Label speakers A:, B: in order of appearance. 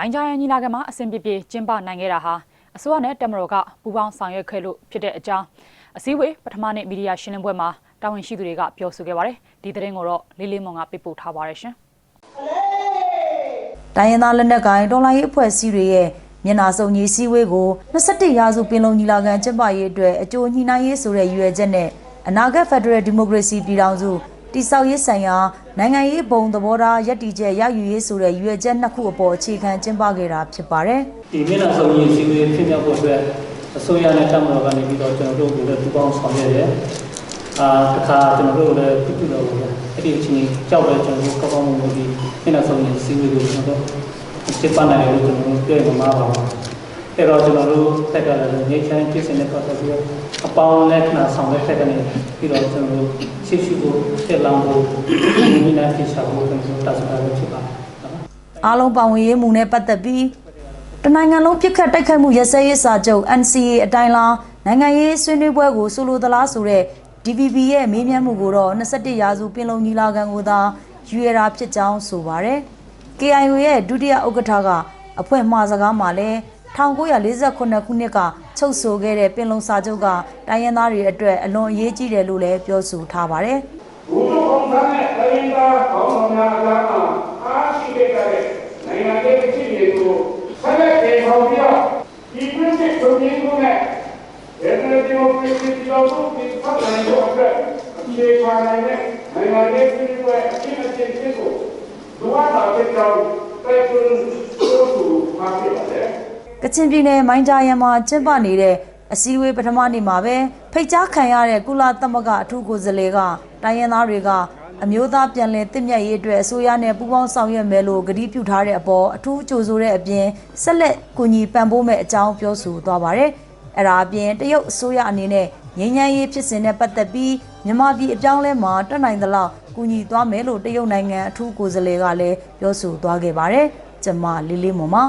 A: မိုင်းကြရညီလာခံမှာအစဉ်ပြေပြေကျင်းပနိုင်ခဲ့တာဟာအစိုးရနဲ့တက်မတော်ကပူးပေါင်းဆောင်ရွက်ခဲ့လို့ဖြစ်တဲ့အကြောင်းအစည်းအဝေးပထမနေ့မီဒီယာရှင်းလင်းပွဲမှာတာဝန်ရှိသူတွေကပြောဆိုခဲ့ပါတယ်ဒီသတင်းကိုတော့လေးလေးမွန်ကပေးပို့ထားပါတယ်ရှင်
B: တိုင်းရင်းသားလက်နက်ကိုင်တော်လိုင်းရေးအဖွဲ့အစည်းတွေရဲ့မျက်နှာစုံညီစည်းဝေးကို21ရာစုပင်လုံညီလာခံကျင်းပရေးအတွက်အကျိုးညှိနှိုင်းရေးဆိုတဲ့ရည်ရွယ်ချက်နဲ့အနာဂတ်ဖက်ဒရယ်ဒီမိုကရေစီပြည်ထောင်စု တည်ဆောက်ရေးဆိုင်ရာနိုင်ငံရေးဘုံသဘောထားရည်တည်ချက်ရယူရေးဆိုတဲ့ရည်ရွယ်ချက်နှစ်ခုအပေါ်အခြေခံကျင်းပခဲ့တာဖြစ်ပါတယ်။
C: ဒီမျက်နှာစုံကြီးစီဝေးဖြစ်မြောက်ဖို့အတွက်အစိုးရနဲ့တပ်မတော်ကနေပြီးတော့ကျွန်တော်တို့ကိုလည်းပူးပေါင်းဆောင်ရွက်ရတယ်။အာတခါကျွန်တော်တို့လည်းပြုပြုလုပ်လို့အဲ့ဒီအချိန်ကြီးကြောက်ပဲကျွန်တော်တို့ကောင်းကောင်းမွန်မွန်ဒီမျက်နှာစုံကြီးစီဝေးကိုကျွန်တော်တို့စစ်ပန်းနိုင်လို့ကျွန်တော်တို့တွေ့မှာပါပါ။အဲ့ တော့ကျွန်တော်တို့တက်ကလည်းငြိမ်းချမ်းပြည်စင်တဲ့ပတ်သက်ပြီးအပေါင်းနဲ့ခဏဆောင်တဲ့ဖက်ကနေပြီးတော့ကျွန်တော်တို့ရှိရှိကိုတက်လောင်းဖို့ဒီနေ့နဲ့ဖြစ်ချဖို့ကျွန်တော်တို့တက်ဆောင်ရဖြစ်ပါတယ်နော်။
B: အားလုံးပါဝင်ရေးမှုနဲ့ပတ်သက်ပြီးတနိုင်ငံလုံးပြစ်ခတ်တိုက်ခိုက်မှုရစဲရေးစာချုပ် NCA အတိုင်းလားနိုင်ငံရေးဆွေးနွေးပွဲကိုဆိုလိုသလားဆိုတဲ့ DVB ရဲ့မေးမြန်းမှုကိုတော့21ရာစုပင်လုံညီလာခံကိုသာယူရတာဖြစ်ကြောင်းဆိုပါရယ် KIO ရဲ့ဒုတိယဥက္ကဋ္ဌကအဖွဲ့မှားစကားမှာလည်း 1948ခုနှစ်ကချုပ်ဆိုခဲ့တဲ့ပင်လုံစာချုပ်ကတိုင်းရင်းသားတွေအတွက်အလွန်အရေးကြီးတယ်လို့လည်းပြောဆိုထားပါတယ်
D: ဘုလိုကောင်သားနဲ့တိုင်းသားကောင်းဆောင်များအလားအအားရှိခဲ့ကြတဲ့နိုင်ငံရေးအခြေအနေကိုဆက်လက်တည်ဆောင်ပြီးတော့ဒီပြည့်စုံကုန်ရင်းကိုနဲ့ရန်ကုန်ဒီမိုကရေစီပြည်တော်စုပြည်ဖတ်နိုင်ဖို့အတွက်အခြေခံနိုင်တဲ့နိုင်ငံရေးပြည်ပွဲအဖြစ်အပျက်ဖြစ်ကိုဒုဝါတာဖြစ်ကြောင်းတိုက်တွန်းဆိုဆိုမှာဖြစ်ပါတယ်
B: ကချင်ပြည်နယ်မိုင်းဂျာယန်မှာကျင်းပနေတဲ့အစည်းအဝေးပထမနေ့မှာပဲဖိတ်ကြားခံရတဲ့ကုလသမဂ္ဂအထူးကိုယ်စားလှယ်ကတိုင်းရင်းသားတွေကအမျိုးသားပြန်လည်တည်မြတ်ရေးအတွက်အစိုးရနဲ့ပူးပေါင်းဆောင်ရွက်မယ်လို့ကတိပြုထားတဲ့အပေါ်အထူးကြိုဆိုတဲ့အပြင်ဆက်လက်ကူညီပံ့ပိုးမဲ့အကြောင်းပြောဆိုသွားပါတယ်။အဲ့ဒါအပြင်တရုတ်အစိုးရအနေနဲ့ငြိမ်းချမ်းရေးဖြစ်စဉ်နဲ့ပတ်သက်ပြီးမြန်မာပြည်အပြောင်းအလဲမှာတက်နိုင်သလောက်ကူညီသွားမယ်လို့တရုတ်နိုင်ငံအထူးကိုယ်စားလှယ်ကလည်းပြောဆိုသွားခဲ့ပါတယ်။ကျွန်မလေးလေးမော်ပါ